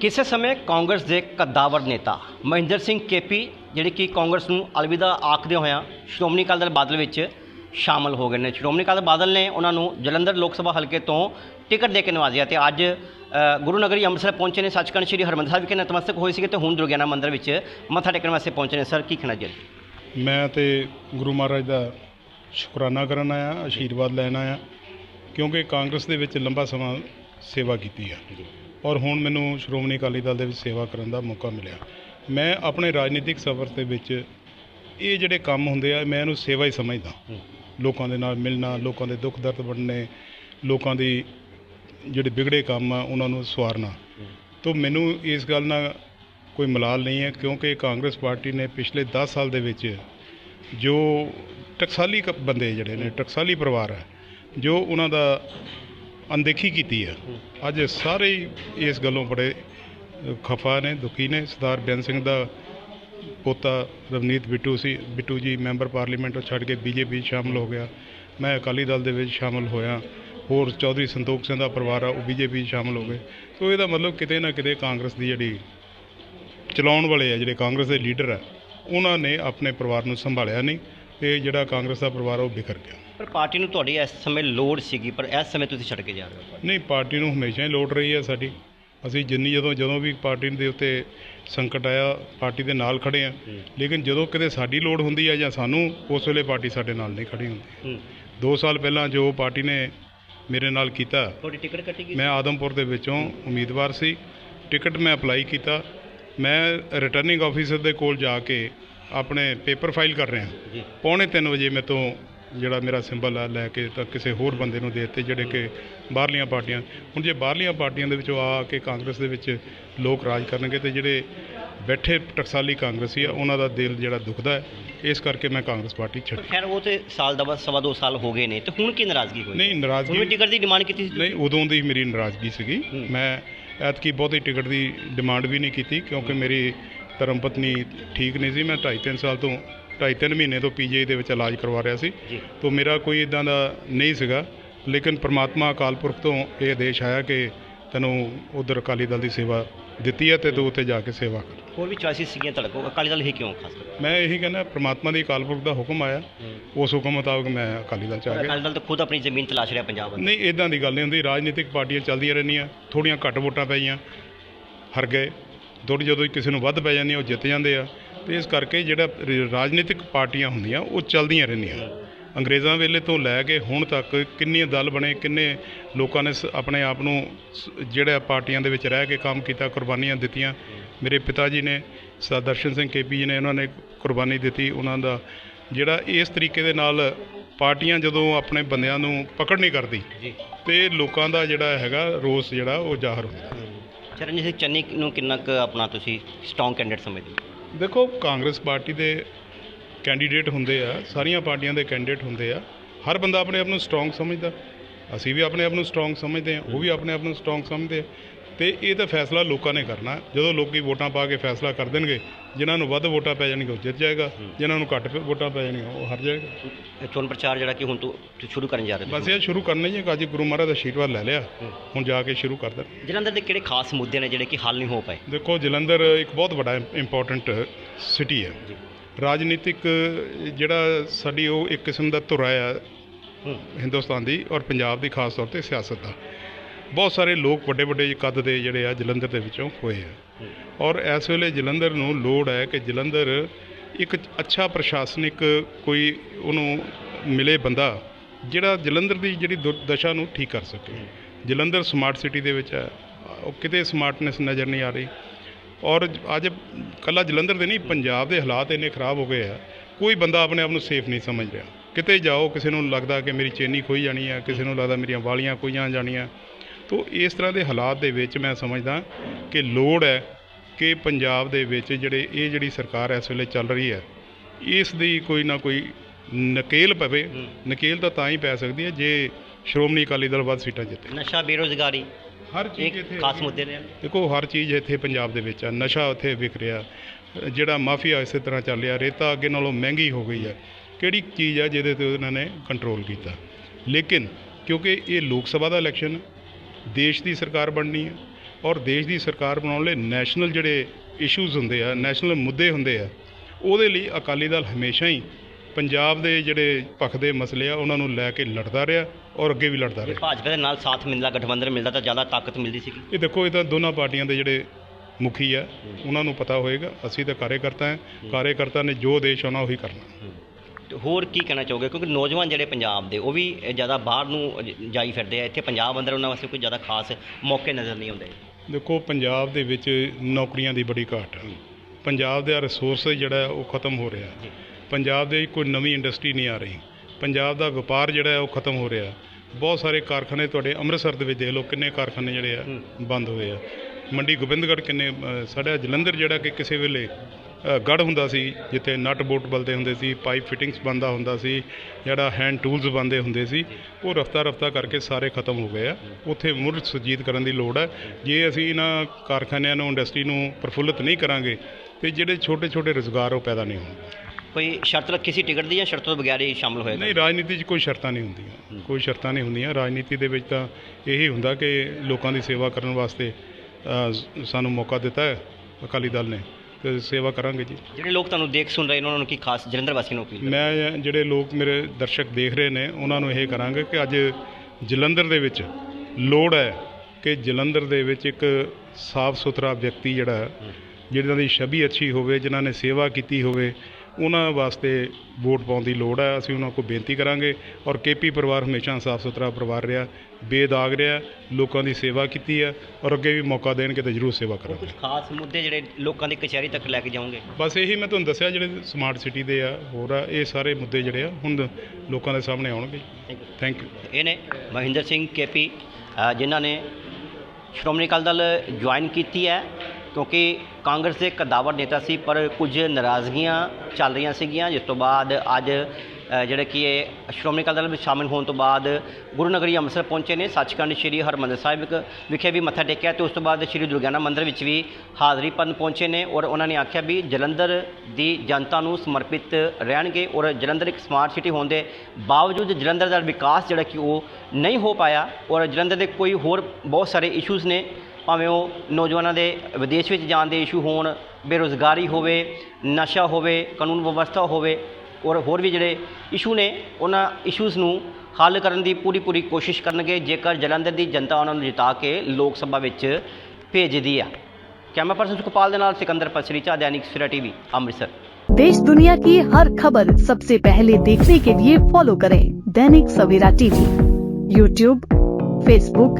ਕਿਸੇ ਸਮੇਂ ਕਾਂਗਰਸ ਦੇ ਕੱਦਾਵਰ ਨੇਤਾ ਮਹਿੰਦਰ ਸਿੰਘ ਕੇਪੀ, ਜਿਹੜੇ ਕਿ ਕਾਂਗਰਸ ਨੂੰ ਅਲਵਿਦਾ ਆਖਦੇ ਹੋਇਆਂ ਸ਼੍ਰੋਮਣੀ ਅਕਾਲੀ ਦਲ ਬਾਦਲ ਵਿੱਚ ਸ਼ਾਮਲ ਹੋ ਗਏ ਨੇ। ਸ਼੍ਰੋਮਣੀ ਅਕਾਲੀ ਦਲ ਬਾਦਲ ਨੇ ਉਹਨਾਂ ਨੂੰ ਜਲੰਧਰ ਲੋਕ ਸਭਾ ਹਲਕੇ ਤੋਂ ਟਿਕਟ ਦੇ ਕੇ ਨਵਾਜ਼ਿਆ ਤੇ ਅੱਜ ਗੁਰੂ ਨਗਰੀ ਅੰਮ੍ਰਿਤਸਰ ਪਹੁੰਚੇ ਨੇ। ਸੱਚਖੰਡ ਸ੍ਰੀ ਹਰਿਮੰਦਰ ਸਾਹਿਬ ਵਿਖੇ ਨਤਮਸਤਕ ਹੋਏ ਸੀਗੇ ਤੇ ਹੁਣ ਦੁਰਗਿਆਨਾ ਮੰਦਿਰ ਵਿੱਚ ਮੱਥਾ ਟੇਕਣ ਵਾਸਤੇ ਪਹੁੰਚੇ ਨੇ। ਸਰ, ਕੀ ਕਹਿਣਾ ਜੀ ਮੈਂ ਤੇ ਗੁਰੂ ਮਹਾਰਾਜ ਦਾ ਸ਼ੁਕਰਾਨਾ ਕਰਨ ਆਇਆ ਆਸ਼ੀਰਵਾਦ ਲੈਣ ਆਇਆ, ਕਿਉਂਕਿ ਕਾਂਗਰਸ ਦੇ ਵਿੱਚ ਲੰਬਾ ਸਮਾਂ ਸੇਵਾ ਕੀਤੀ ਹੈ ਔਰ ਹੁਣ ਮੈਨੂੰ ਸ਼੍ਰੋਮਣੀ ਅਕਾਲੀ ਦਲ ਦੇ ਵਿੱਚ ਸੇਵਾ ਕਰਨ ਦਾ ਮੌਕਾ ਮਿਲਿਆ। ਮੈਂ ਆਪਣੇ ਰਾਜਨੀਤਿਕ ਸਫ਼ਰ ਦੇ ਵਿੱਚ ਇਹ ਜਿਹੜੇ ਕੰਮ ਹੁੰਦੇ ਆ ਮੈਂ ਇਹਨੂੰ ਸੇਵਾ ਹੀ ਸਮਝਦਾ। ਲੋਕਾਂ ਦੇ ਨਾਲ ਮਿਲਣਾ ਲੋਕਾਂ ਦੇ ਦੁੱਖ ਦਰਦ ਵੰਡਣੇ ਲੋਕਾਂ ਦੀ ਜਿਹੜੇ ਵਿਗੜੇ ਕੰਮ ਆ ਉਹਨਾਂ ਨੂੰ ਸਵਾਰਨਾ। ਤੋਂ ਮੈਨੂੰ ਇਸ ਗੱਲ ਨਾਲ ਕੋਈ ਮਲਾਲ ਨਹੀਂ ਹੈ ਕਿਉਂਕਿ ਕਾਂਗਰਸ ਪਾਰਟੀ ਨੇ ਪਿਛਲੇ 10 ਸਾਲ ਦੇ ਵਿੱਚ ਜੋ ਟਕਸਾਲੀ ਬੰਦੇ ਜਿਹੜੇ ਨੇ ਟਕਸਾਲੀ ਪਰਿਵਾਰ ਹੈ ਜੋ ਉਹਨਾਂ ਦਾ ਅਣਦੇਖੀ ਕੀਤੀ ਹੈ। ਅੱਜ ਸਾਰੇ ਹੀ ਇਸ ਗੱਲੋਂ ਬੜੇ ਖਫਾ ਨੇ ਦੁਖੀ ਨੇ। ਸਰਦਾਰ ਬੇਅੰਤ ਸਿੰਘ ਦਾ ਪੋਤਾ ਰਵਨੀਤ ਬਿੱਟੂ ਸੀ। ਬਿੱਟੂ ਜੀ ਮੈਂਬਰ ਪਾਰਲੀਮੈਂਟ ਤੋਂ ਛੱਡ ਕੇ ਬੀਜੇਪੀ ਸ਼ਾਮਲ ਹੋ ਗਿਆ। ਮੈਂ ਅਕਾਲੀ ਦਲ ਦੇ ਵਿੱਚ ਸ਼ਾਮਲ ਹੋਇਆ। ਹੋਰ ਚੌਧਰੀ ਸੰਤੋਖ ਸਿੰਘ ਦਾ ਪਰਿਵਾਰ ਆ ਉਹ ਬੀਜੇਪੀ ਸ਼ਾਮਲ ਹੋ ਗਏ। ਸੋ ਇਹਦਾ ਮਤਲਬ ਕਿਤੇ ਨਾ ਕਿਤੇ ਕਾਂਗਰਸ ਦੀ ਜਿਹੜੀ ਚਲਾਉਣ ਵਾਲੇ ਆ ਜਿਹੜੇ ਕਾਂਗਰਸ ਦੇ ਲੀਡਰ ਆ ਉਹਨਾਂ ਨੇ ਆਪਣੇ ਪਰਿਵਾਰ ਨੂੰ ਸੰਭਾਲਿਆ ਨਹੀਂ ਤੇ ਜਿਹੜਾ ਕਾਂਗਰਸ ਦਾ ਪਰਿਵਾਰ ਆ, ਉਹ ਬਿਖਰ ਗਿਆ। ਪਰ ਪਾਰਟੀ ਨੂੰ ਤੁਹਾਡੀ ਇਸ ਸਮੇਂ ਲੋੜ ਸੀਗੀ ਪਰ ਇਸ ਸਮੇਂ ਤੁਸੀਂ ਛੱਡ ਕੇ ਜਾ ਰਹੇ ਹੋ ਨਹੀਂ ਪਾਰਟੀ ਨੂੰ ਹਮੇਸ਼ਾ ਹੀ ਲੋੜ ਰਹੀ ਹੈ ਸਾਡੀ। ਅਸੀਂ ਜਿੰਨੀ ਜਦੋਂ ਜਦੋਂ ਵੀ ਪਾਰਟੀ ਦੇ ਉੱਤੇ ਸੰਕਟ ਆਇਆ ਪਾਰਟੀ ਦੇ ਨਾਲ ਖੜੇ ਆ ਲੇਕਿਨ ਜਦੋਂ ਕਿਤੇ ਸਾਡੀ ਲੋੜ ਹੁੰਦੀ ਹੈ ਜਾਂ ਸਾਨੂੰ ਉਸ ਵੇਲੇ ਪਾਰਟੀ ਸਾਡੇ ਨਾਲ ਨਹੀਂ ਖੜੀ ਹੁੰਦੀ। ਹੂੰ। 2 ਸਾਲ ਪਹਿਲਾਂ ਜੋ ਪਾਰਟੀ ਨੇ ਮੇਰੇ ਨਾਲ ਕੀਤਾ ਤੁਹਾਡੀ ਟਿਕਟ ਕੱਟੀ ਗਈ ਮੈਂ ਆਦਮਪੁਰ ਦੇ ਵਿੱਚੋਂ ਉਮੀਦਵਾਰ ਸੀ। ਟਿਕਟ ਮੈਂ ਅਪਲਾਈ ਕੀਤਾ। ਮੈਂ ਰਿਟਰਨਿੰਗ ਆਫੀਸਰ ਦੇ ਕੋਲ ਜਾ ਕੇ ਆਪਣੇ ਪੇਪਰ ਫਾਈਲ ਕਰ ਰਿਹਾ। ਪੌਣੇ 3 ਵਜੇ ਮੇਰੇ ਤੋਂ ਜਿਹੜਾ ਮੇਰਾ ਸਿੰਬਲ ਆ ਲੈ ਕੇ ਤਾਂ ਕਿਸੇ ਹੋਰ ਬੰਦੇ ਨੂੰ ਦੇ ਦਿੱਤੇ ਜਿਹੜੇ ਕਿ ਬਾਹਰਲੀਆਂ ਪਾਰਟੀਆਂ ਹੁਣ ਜੇ ਬਾਹਰਲੀਆਂ ਪਾਰਟੀਆਂ ਦੇ ਵਿੱਚੋਂ ਆ ਕੇ ਕਾਂਗਰਸ ਦੇ ਵਿੱਚ ਲੋਕ ਰਾਜ ਕਰਨਗੇ ਤੇ ਜਿਹੜੇ ਬੈਠੇ ਟਕਸਾਲੀ ਕਾਂਗਰਸੀ ਆ ਉਹਨਾਂ ਦਾ ਦਿਲ ਜਿਹੜਾ ਦੁਖਦਾ ਹੈ। ਇਸ ਕਰਕੇ ਮੈਂ ਕਾਂਗਰਸ ਪਾਰਟੀ ਪਰ ਛੱਡੀ ਖੈਰ ਉਹ ਤੇ ਸਾਲ ਦਾ ਬਸ ਸਵਾ ਦੋ ਸਾਲ ਹੋ ਗਏ ਨੇ। ਤੇ ਹੁਣ ਕੀ ਨਾਰਾਜ਼ਗੀ ਹੋਈ? ਨਹੀਂ ਨਾਰਾਜ਼ਗੀ ਟਿਕਟ ਦੀ ਡਿਮਾਂਡ ਕੀਤੀ ਸੀ? ਨਹੀਂ ਉਦੋਂ ਦੀ ਮੇਰੀ ਨਾਰਾਜ਼ਗੀ ਸੀਗੀ। ਮੈਂ ਐਤਕੀ ਬਹੁਤੀ ਟਿਕਟ ਦੀ ਡਿਮਾਂਡ ਵੀ ਨਹੀਂ ਕੀਤੀ ਕਿਉਂਕਿ ਮੇਰੀ ਧਰਮ ਪਤਨੀ ਠੀਕ ਨਹੀਂ ਸੀ। ਮੈਂ 2.5 ਸਾਲ ਤੋਂ 2.5 ਮਹੀਨੇ ਤੋਂ ਪੀਜੀਆਈ ਦੇ ਵਿੱਚ ਇਲਾਜ ਕਰਵਾ ਰਿਹਾ ਸੀ। ਤੋਂ ਮੇਰਾ ਕੋਈ ਇਦਾਂ ਦਾ ਨਹੀਂ ਸੀਗਾ। ਲੇਕਿਨ ਪ੍ਰਮਾਤਮਾ ਅਕਾਲ ਪੁਰਖ ਤੋਂ ਇਹ ਆਦੇਸ਼ ਆਇਆ ਕਿ ਤੈਨੂੰ ਉਧਰ ਅਕਾਲੀ ਦਲ ਦੀ ਸੇਵਾ ਦਿੱਤੀ ਹੈ ਤੇ ਤੂੰ ਉੱਥੇ ਜਾ ਕੇ ਸੇਵਾ ਕਰ। ਹੋਰ ਵੀ ਚੁਆਇਸਿਸ ਸੀਗੀਆਂ ਤੁਹਾਡੇ ਕੋਲ। ਅਕਾਲੀ ਦਲ ਹੀ ਕਿਉਂ ਖਾਸ ਕਰ? ਮੈਂ ਇਹੀ ਕਹਿੰਦਾ ਪ੍ਰਮਾਤਮਾ ਦੀ ਅਕਾਲ ਪੁਰਖ ਦਾ ਹੁਕਮ ਆਇਆ। ਉਸ ਹੁਕਮ ਮੁਤਾਬਕ ਮੈਂ ਅਕਾਲੀ ਦਲ ਚ ਆ ਗਿਆ। ਅਕਾਲੀ ਦਲ ਤਾਂ ਖੁਦ ਆਪਣੀ ਜ਼ਮੀਨ ਤਲਾਸ਼ ਰਿਹਾ ਪੰਜਾਬ ਨਹੀਂ ਇਦਾਂ ਦੀ ਗੱਲ ਨਹੀਂ ਹੁੰਦੀ। ਰਾਜਨੀਤਿਕ ਪਾਰਟੀਆਂ ਚੱਲਦੀਆਂ ਰਹਿੰਦੀਆਂ। ਥੋੜੀਆਂ ਘੱਟ ਵੋਟਾਂ ਪਈਆਂ ਹਰ ਗਏ। ਥੋੜੀ ਜਦੋਂ ਕਿਸੇ ਨੂੰ ਵੱਧ ਪੈ ਜਾਂਦੀਆਂ ਉਹ ਜਿੱਤ ਜਾਂਦੇ ਆ। ਤੇ ਇਸ ਕਰਕੇ ਜਿਹੜਾ ਰ- ਰਾਜਨੀਤਿਕ ਪਾਰਟੀਆਂ ਹੁੰਦੀਆਂ ਉਹ ਚੱਲਦੀਆਂ ਰਹਿੰਦੀਆਂ। ਅੰਗਰੇਜ਼ਾਂ ਵੇਲੇ ਤੋਂ ਲੈ ਕੇ ਹੁਣ ਤੱਕ ਕਿੰਨੇ ਦਲ ਬਣੇ ਕਿੰਨੇ ਲੋਕਾਂ ਨੇ ਸ- ਆਪਣੇ ਆਪ ਨੂੰ ਸ- ਜਿਹੜਾ ਪਾਰਟੀਆਂ ਦੇ ਵਿੱਚ ਰਹਿ ਕੇ ਕੰਮ ਕੀਤਾ ਕੁਰਬਾਨੀਆਂ ਦਿੱਤੀਆਂ। ਮੇਰੇ ਪਿਤਾ ਜੀ ਨੇ ਸਰਦਾਰ ਦਰਸ਼ਨ ਸਿੰਘ ਕੇਪੀ ਜੀ ਨੇ ਉਹਨਾਂ ਨੇ ਕੁਰਬਾਨੀ ਦਿੱਤੀ। ਉਹਨਾਂ ਦਾ ਜਿਹੜਾ ਇਸ ਤਰੀਕੇ ਦੇ ਨਾਲ ਪਾਰਟੀਆਂ ਜਦੋਂ ਆਪਣੇ ਬੰਦਿਆਂ ਨੂੰ ਪਕੜ ਨਹੀਂ ਕਰਦੀ ਤੇ ਲੋਕਾਂ ਦਾ ਜਿਹੜਾ ਹੈਗਾ ਰੋਸ ਜਿਹੜਾ ਉਹ ਜ਼ਾਹਰ ਹੁੰਦਾ। ਚਰਨਜੀਤ ਸਿੰਘ ਚੰਨੀ ਨੂੰ ਕਿੰਨਾ ਕੁ ਆਪਣਾ ਤੁਸੀਂ ਸਟਰੋਂਗ ਕੈਂਡੀਡੇਟ ਸਮਝਦੇ ਹੋ? ਦੇਖੋ, ਕਾਂਗਰਸ ਪਾਰਟੀ ਦੇ ਕੈਂਡੀਡੇਟ ਹੁੰਦੇ ਆ, ਸਾਰੀਆਂ ਪਾਰਟੀਆਂ ਦੇ ਕੈਂਡੀਡੇਟ ਹੁੰਦੇ ਆ। ਹਰ ਬੰਦਾ ਆਪਣੇ ਆਪ ਨੂੰ ਸਟਰੋਂਗ ਸਮਝਦਾ। ਅਸੀਂ ਵੀ ਆਪਣੇ ਆਪ ਨੂੰ ਸਟਰੋਂਗ ਸਮਝਦੇ ਆ ਉਹ ਵੀ ਆਪਣੇ ਆਪ ਨੂੰ ਸਟਰੋਂਗ ਸਮਝਦੇ ਆ। ਤੇ ਇਹ ਤਾਂ ਫੈਸਲਾ ਲੋਕਾਂ ਨੇ ਕਰਨਾ। ਜਦੋਂ ਲੋਕੀ ਵੋਟਾਂ ਪਾ ਕੇ ਫੈਸਲਾ ਕਰ ਦੇਣਗੇ ਜਿਨ੍ਹਾਂ ਨੂੰ ਵੱਧ ਵੋਟਾਂ ਪੈ ਜਾਣਗੀਆਂ ਉਹ ਜਿੱਤ ਜਾਏਗਾ ਜਿਨ੍ਹਾਂ ਨੂੰ ਘੱਟ ਵੋਟਾਂ ਪੈ ਜਾਣਗੀਆਂ ਉਹ ਹਾਰ ਜਾਏਗਾ। ਇਹ ਚੋਣ ਪ੍ਰਚਾਰ ਜਿਹੜਾ ਕਿ ਹੁਣ ਤੋਂ ਸ਼ੁਰੂ ਕਰਨ ਜਾ ਰਹੇ ਬਸ ਇਹ ਸ਼ੁਰੂ ਕਰਨਾ ਹੀ ਹੈ ਅੱਜ ਗੁਰੂ ਮਹਾਰਾਜ ਦਾ ਆਸ਼ੀਰਵਾਦ ਲੈ ਲਿਆ। ਹੁਣ ਜਾ ਕੇ ਸ਼ੁਰੂ ਕਰ ਦੇਣਾ। ਜਲੰਧਰ ਦੇ ਕਿਹੜੇ ਖਾਸ ਮੁੱਦੇ ਨੇ ਜਿਹੜੇ ਕਿ ਹੱਲ ਨਹੀਂ ਹੋ ਪਏ? ਦੇਖੋ ਜਲੰਧਰ ਇੱਕ ਬਹੁਤ ਵੱਡਾ ਇੰਪੋਰਟੈਂਟ ਸਿਟੀ ਹੈ। ਰਾਜਨੀਤਿਕ ਜਿਹੜਾ ਸਾਡੀ ਉਹ ਇੱਕ ਕਿਸਮ ਦਾ ਧੁਰਾ ਆ ਹੂੰ। ਹਿੰਦੁਸਤਾਨ ਦੀ ਔਰ ਪੰਜਾਬ ਦੀ ਖਾਸ ਤੌਰ ਤੇ ਸਿਆਸਤ ਦਾ। ਬਹੁਤ ਸਾਰੇ ਲੋਕ ਵੱਡੇ ਵੱਡੇ ਕੱਦ ਦੇ ਜਿਹੜੇ ਆ ਜਲੰਧਰ ਦੇ ਵਿੱਚੋਂ ਹੋਏ ਆ। ਔਰ ਇਸ ਵੇਲੇ ਜਲੰਧਰ ਨੂੰ ਲੋੜ ਹੈ ਕਿ ਜਲੰਧਰ ਇੱਕ ਅੱਛਾ ਪ੍ਰਸ਼ਾਸਨਿਕ ਕੋਈ ਉਹਨੂੰ ਮਿਲੇ ਬੰਦਾ ਜਿਹੜਾ ਜਲੰਧਰ ਦੀ ਜਿਹੜੀ ਦੁਰਦਸ਼ਾ ਨੂੰ ਠੀਕ ਕਰ ਸਕੇ। ਜਲੰਧਰ ਸਮਾਰਟ ਸਿਟੀ ਦੇ ਵਿੱਚ ਹੈ। ਉਹ ਕਿਤੇ ਸਮਾਰਟਨੈਸ ਨਜ਼ਰ ਨਹੀਂ ਆ ਰਹੀ। ਔਰ ਅੱਜ ਕੱਲਾ ਜਲੰਧਰ ਦੇ ਨਹੀਂ, ਪੰਜਾਬ ਦੇ ਹਾਲਾਤ ਇੰਨੇ ਖਰਾਬ ਹੋ ਗਏ ਆ। ਕੋਈ ਬੰਦਾ ਆਪਣੇ ਆਪ ਨੂੰ ਸੇਫ ਨਹੀਂ ਸਮਝ ਰਿਹਾ। ਕਿਤੇ ਜਾਓ, ਕਿਸੇ ਨੂੰ ਲੱਗਦਾ ਕਿ ਮੇਰੀ ਚੇਨੀ ਖੋਈ ਜਾਣੀ ਆ, ਕਿਸੇ ਨੂੰ ਲੱਗਦਾ ਮੇਰੀਆਂ ਵਾਲੀਆਂ ਖੋਈਆਂ ਜਾਣੀਆਂ। ਤੋ ਇਸ ਤਰ੍ਹਾਂ ਦੇ ਹਾਲਾਤ ਦੇ ਵਿੱਚ ਮੈਂ ਸਮਝਦਾ ਕਿ ਲੋੜ ਹੈ ਕਿ ਪੰਜਾਬ ਦੇ ਵਿੱਚ ਜਿਹੜੇ ਇਹ ਜਿਹੜੀ ਸਰਕਾਰ ਇਸ ਵੇਲੇ ਚੱਲ ਰਹੀ ਹੈ ਇਸ ਦੀ ਕੋਈ ਨਾ ਕੋਈ ਨਕੇਲ ਪਵੇ। ਨਕੇਲ ਤਾਂ ਤਾਂ ਹੀ ਪੈ ਸਕਦੀ ਹੈ ਜੇ ਸ਼੍ਰੋਮਣੀ ਅਕਾਲੀ ਦਲ ਵੱਧ ਸੀਟਾਂ ਜਿੱਤੇ। ਨਸ਼ਾ ਬੇਰੋਜ਼ਗਾਰੀ ਹਰ ਚੀਜ਼ ਇੱਥੇ ਖਾਸ ਮੁੱਦੇ ਨੇ। ਦੇਖੋ ਹਰ ਚੀਜ਼ ਇੱਥੇ ਪੰਜਾਬ ਦੇ ਵਿੱਚ ਆ। ਨਸ਼ਾ ਉੱਥੇ ਵਿਕ ਰਿਹਾ। ਜਿਹੜਾ ਮਾਫੀਆ ਇਸੇ ਤਰ੍ਹਾਂ ਚੱਲ ਰਿਹਾ। ਰੇਤਾ ਅੱਗੇ ਨਾਲੋਂ ਮਹਿੰਗੀ ਹੋ ਗਈ ਹੈ। ਕਿਹੜੀ ਚੀਜ਼ ਆ ਜਿਹਦੇ ਤੇ ਉਹਨਾਂ ਨੇ ਕੰਟਰੋਲ ਕੀਤਾ? ਲੇਕਿਨ ਕਿਉਂਕਿ ਇਹ ਲੋਕ ਸਭਾ ਦਾ ਇਲੈਕਸ਼ਨ ਦੇਸ਼ ਦੀ ਸਰਕਾਰ ਬਣਨੀ ਹੈ ਔਰ ਦੇਸ਼ ਦੀ ਸਰਕਾਰ ਬਣਾਉਣ ਲਈ ਨੈਸ਼ਨਲ ਜਿਹੜੇ ਇਸ਼ੂਜ਼ ਹੁੰਦੇ ਆ ਨੈਸ਼ਨਲ ਮੁੱਦੇ ਹੁੰਦੇ ਆ ਉਹਦੇ ਲਈ ਅਕਾਲੀ ਦਲ ਹਮੇਸ਼ਾ ਹੀ ਪੰਜਾਬ ਦੇ ਜਿਹੜੇ ਭਖਦੇ ਮਸਲੇ ਆ ਉਹਨਾਂ ਨੂੰ ਲੈ ਕੇ ਲੜਦਾ ਰਿਹਾ ਔਰ ਅੱਗੇ ਵੀ ਲੜਦਾ ਰਿਹਾ। ਭਾਜਪਾ ਦੇ ਨਾਲ ਸਾਥ ਮਿਲਦਾ ਗਠਬੰਧਨ ਮਿਲਦਾ ਤਾਂ ਜ਼ਿਆਦਾ ਤਾਕਤ ਮਿਲਦੀ ਸੀਗੀ ਇਹ ਦੇਖੋ ਇਹ ਤਾਂ ਦੋਨਾਂ ਪਾਰਟੀਆਂ ਦੇ ਜਿਹੜੇ ਮੁਖੀ ਆ ਉਹਨਾਂ ਨੂੰ ਪਤਾ ਹੋਏਗਾ ਅਸੀਂ ਤਾਂ ਕਾਰਜਕਰਤਾ ਹਾਂ ਕਾਰਜਕਰਤਾ ਨੇ ਜੋ ਦੇਸ਼ ਆਉਣਾ ਉਹੀ ਕਰਨਾ। ਹੋਰ ਕੀ ਕਹਿਣਾ ਚਾਹੋਗੇ? ਕਿਉਂਕਿ ਨੌਜਵਾਨ ਜਿਹੜੇ ਪੰਜਾਬ ਦੇ ਉਹ ਵੀ ਜ਼ਿਆਦਾ ਬਾਹਰ ਨੂੰ ਜਾਈ ਫਿਰਦੇ ਆ। ਇੱਥੇ ਪੰਜਾਬ ਅੰਦਰ ਉਹਨਾਂ ਵਾਸਤੇ ਕੋਈ ਜ਼ਿਆਦਾ ਖਾਸ ਮੌਕੇ ਨਜ਼ਰ ਨਹੀਂ ਆਉਂਦੇ। ਦੇਖੋ ਪੰਜਾਬ ਦੇ ਵਿੱਚ ਨੌਕਰੀਆਂ ਦੀ ਬੜੀ ਘਾਟ ਹੈ ਪੰਜਾਬ ਦਾ ਰਿਸੋਰਸ ਜਿਹੜਾ ਉਹ ਖਤਮ ਹੋ ਰਿਹਾ। ਪੰਜਾਬ ਦੇ ਕੋਈ ਨਵੀਂ ਇੰਡਸਟਰੀ ਨਹੀਂ ਆ ਰਹੀ। ਪੰਜਾਬ ਦਾ ਵਪਾਰ ਜਿਹੜਾ ਉਹ ਖਤਮ ਹੋ ਰਿਹਾ। ਬਹੁਤ ਸਾਰੇ ਕਾਰਖਾਨੇ ਤੁਹਾਡੇ ਅੰਮ੍ਰਿਤਸਰ ਦੇ ਵਿੱਚ ਦੇਖ ਲਓ ਕਿੰਨੇ ਕਾਰਖਾਨੇ ਜਿਹੜੇ ਆ ਬੰਦ ਹੋਏ ਆ। ਮੰਡੀ ਗੋਬਿੰਦਗੜ੍ਹ ਕਿੰਨੇ ਸਾਡਾ ਜਲੰਧਰ ਜਿਹੜਾ ਕਿ ਕਿਸੇ ਵੇਲੇ ਅ, ਗੜ੍ਹ ਹੁੰਦਾ ਸੀ ਜਿੱਥੇ ਨਟ ਬੋਟ ਬਲਦੇ ਹੁੰਦੇ ਸੀ ਪਾਈਪ ਫਿਟਿੰਗਸ ਬੰਦਾ ਹੁੰਦਾ ਸੀ ਜਿਹੜਾ ਹੈਂਡ ਟੂਲਸ ਬੰਦੇ ਹੁੰਦੇ ਸੀ ਉਹ ਰਫਤਾ ਰਫਤਾ ਕਰਕੇ ਸਾਰੇ ਖਤਮ ਹੋ ਗਏ ਆ। ਉੱਥੇ ਮੁੜ ਸੁਰਜੀਤ ਕਰਨ ਦੀ ਲੋੜ ਹੈ। ਜੇ ਅਸੀਂ ਇਹਨਾਂ ਕਾਰਖਾਨਿਆਂ ਨੂੰ ਇੰਡਸਟਰੀ ਨੂੰ ਪ੍ਰਫੁੱਲਤ ਨਹੀਂ ਕਰਾਂਗੇ ਤੇ ਜਿਹੜੇ ਛੋਟੇ ਛੋਟੇ ਰੁਜ਼ਗਾਰ ਉਹ ਪੈਦਾ ਨਹੀਂ ਹੋਣਗੇ। ਕੋਈ ਸ਼ਰਤ ਰੱਖੀ ਸੀ ਟਿਕਟ ਦੀ ਜਾਂ ਸ਼ਰਤ ਤੋਂ ਬਗੈਰ ਹੀ ਸ਼ਾਮਲ ਹੋਏਗਾ ਨਹੀਂ ਰਾਜਨੀਤੀ 'ਚ ਕੋਈ ਸ਼ਰਤਾਂ ਨਹੀਂ ਹੁੰਦੀਆਂ। ਕੋਈ ਸ਼ਰਤਾਂ ਨਹੀਂ ਹੁੰਦੀਆਂ। ਰਾਜਨੀਤੀ ਦੇ ਵਿੱਚ ਤਾਂ ਇਹੀ ਹੁੰਦਾ ਕਿ ਲੋਕਾਂ ਦੀ ਸੇਵਾ ਕਰਨ ਵਾਸਤੇ ਸਾਨੂੰ ਮੌਕਾ ਦਿੱਤਾ ਹੈ। ਅਕਾਲੀ ਦਲ ਨੇ। ਤੇ ਸੇਵਾ ਕਰਾਂਗੇ ਜੀ। ਜਿਹੜੇ ਲੋਕ ਤੁਹਾਨੂੰ ਦੇਖ ਸੁਣ ਰਹੇ ਨੇ ਉਹਨਾਂ ਨੂੰ ਕੀ ਖਾਸ ਜਲੰਧਰ ਵਾਸੀਆਂ ਨੂੰ ਕੀ ਮੈਂ ਜਿਹੜੇ ਲੋਕ ਮੇਰੇ ਦਰਸ਼ਕ ਦੇਖ ਰਹੇ ਨੇ ਉਹਨਾਂ ਨੂੰ ਇਹ ਕਰਾਂਗੇ ਕਿ ਅੱਜ ਜਲੰਧਰ ਦੇ ਵਿੱਚ ਲੋੜ ਹੈ ਕਿ ਜਲੰਧਰ ਦੇ ਵਿੱਚ ਇੱਕ ਸਾਫ਼ ਸੁਥਰਾ ਵਿਅਕਤੀ ਜਿਹੜਾ ਹੈ, ਜਿਹਨਾਂ ਦੀ ਛਵੀ ਅੱਛੀ ਹੋਵੇ ਜਿਨ੍ਹਾਂ ਨੇ ਸੇਵਾ ਕੀਤੀ ਹੋਵੇ ਉਹਨਾਂ ਵਾਸਤੇ ਵੋਟ ਪਾਉਣ ਦੀ ਲੋੜ ਹੈ। ਅਸੀਂ ਉਹਨਾਂ ਕੋਲ ਬੇਨਤੀ ਕਰਾਂਗੇ ਔਰ ਕੇਪੀ ਪਰਿਵਾਰ ਹਮੇਸ਼ਾ ਸਾਫ਼ ਸੁਥਰਾ ਪਰਿਵਾਰ ਰਿਹਾ ਬੇਦਾਗ ਰਿਹਾ ਲੋਕਾਂ ਦੀ ਸੇਵਾ ਕੀਤੀ ਹੈ ਔਰ ਅੱਗੇ ਵੀ ਮੌਕਾ ਦੇਣਗੇ ਤਾਂ ਜ਼ਰੂਰ ਸੇਵਾ ਕਰਾਂਗੇ। ਕੁਝ ਖਾਸ ਮੁੱਦੇ ਜਿਹੜੇ ਲੋਕਾਂ ਦੀ ਕਚਹਿਰੀ ਤੱਕ ਲੈ ਕੇ ਜਾਓਗੇ? ਬਸ ਇਹੀ ਮੈਂ ਤੁਹਾਨੂੰ ਦੱਸਿਆ ਜਿਹੜੇ ਸਮਾਰਟ ਸਿਟੀ ਦੇ ਆ ਹੋਰ ਆ ਇਹ ਸਾਰੇ ਮੁੱਦੇ ਜਿਹੜੇ ਆ ਹੁਣ ਲੋਕਾਂ ਦੇ ਸਾਹਮਣੇ ਆਉਣਗੇ। ਥੈਂਕ ਯੂ ਇਹ ਨੇ ਮਹਿੰਦਰ ਸਿੰਘ ਕੇਪੀ ਜਿਨ੍ਹਾਂ ਨੇ ਸ਼੍ਰੋਮਣੀ ਅਕਾਲੀ ਦਲ ਜੁਆਇਨ ਕੀਤੀ ਹੈ। ਕਿਉਂਕਿ ਕਾਂਗਰਸ ਦੇ ਕਦਾਵਰ ਨੇਤਾ ਸੀ ਪਰ ਕੁਝ ਨਾਰਾਜ਼ਗੀਆਂ ਚੱਲ ਰਹੀਆਂ ਸੀਗੀਆਂ ਜਿਸ ਤੋਂ ਬਾਅਦ ਅੱਜ ਅ, ਜਿਹੜੇ ਕਿ ਇਹ ਸ਼੍ਰੋਮਣੀ ਅਕਾਲੀ ਦਲ ਵਿੱਚ ਸ਼ਾਮਿਲ ਹੋਣ ਤੋਂ ਬਾਅਦ ਗੁਰੂ ਨਗਰੀ ਅੰਮ੍ਰਿਤਸਰ ਪਹੁੰਚੇ ਨੇ ਸੱਚਖੰਡ ਸ੍ਰੀ ਹਰਿਮੰਦਰ ਸਾਹਿਬ ਵਿਖੇ ਵੀ ਮੱਥਾ ਟੇਕਿਆ ਤੇ ਉਸ ਤੋਂ ਬਾਅਦ ਸ੍ਰੀ ਦੁਰਗਿਆਨਾ ਮੰਦਿਰ ਵਿੱਚ ਵੀ ਹਾਜ਼ਰੀ ਭਰਨ ਪਹੁੰਚੇ ਨੇ ਔਰ ਉਹਨਾਂ ਨੇ ਆਖਿਆ ਵੀ ਜਲੰਧਰ ਦੀ ਜਨਤਾ ਨੂੰ ਸਮਰਪਿਤ ਰਹਿਣਗੇ ਔਰ ਜਲੰਧਰ ਇੱਕ ਸਮਾਰਟ ਸਿਟੀ ਹੋਣ ਦੇ ਬਾਵਜੂਦ ਜਲੰਧਰ ਦਾ ਵਿਕਾਸ ਜਿਹੜਾ ਕਿ ਉਹ ਨਹੀਂ ਹੋ ਪਾਇਆ ਔਰ ਜਲੰਧਰ ਦੇ ਕੋਈ ਹੋਰ ਬਹੁਤ ਸਾਰੇ ਇਸ਼ੂਜ਼ ਨੇ ਭਾਵੇਂ ਉਹ ਨੌਜਵਾਨਾਂ ਦੇ ਵਿਦੇਸ਼ ਵਿੱਚ ਜਾਣ ਦੇ ਇਸ਼ੂ ਹੋਣ ਬੇਰੁਜ਼ਗਾਰੀ ਹੋਵੇ ਨਸ਼ਾ ਹੋਵੇ ਕਾਨੂੰਨ ਵਿਵਸਥਾ ਹੋਵੇ ਔਰ ਹੋਰ ਵੀ ਜਿਹੜੇ ਇਸ਼ੂ ਨੇ ਉਹਨਾਂ ਇਸ਼ੂਜ਼ ਨੂੰ ਹੱਲ ਕਰਨ ਦੀ ਪੂਰੀ ਪੂਰੀ ਕੋਸ਼ਿਸ਼ ਕਰਨਗੇ ਜੇਕਰ ਜਲੰਧਰ ਦੀ ਜਨਤਾ ਉਹਨਾਂ ਨੂੰ ਜਿਤਾ ਕੇ ਲੋਕ ਸਭਾ ਵਿੱਚ ਭੇਜਦੀ ਆ ਕੈਮਰਾ ਪਰਸਨ ਸੁਖਪਾਲ ਦੇ ਨਾਲ ਸਿਕੰਦਰ ਪਸਰੀਚਾ ਦੈਨਿਕ ਸਵੇਰਾ ਟੀਵੀ ਅੰਮ੍ਰਿਤਸਰ देश दुनिया की हर खबर सबसे पहले देखने के लिए फॉलो करें Dainik Savera TV YouTube Facebook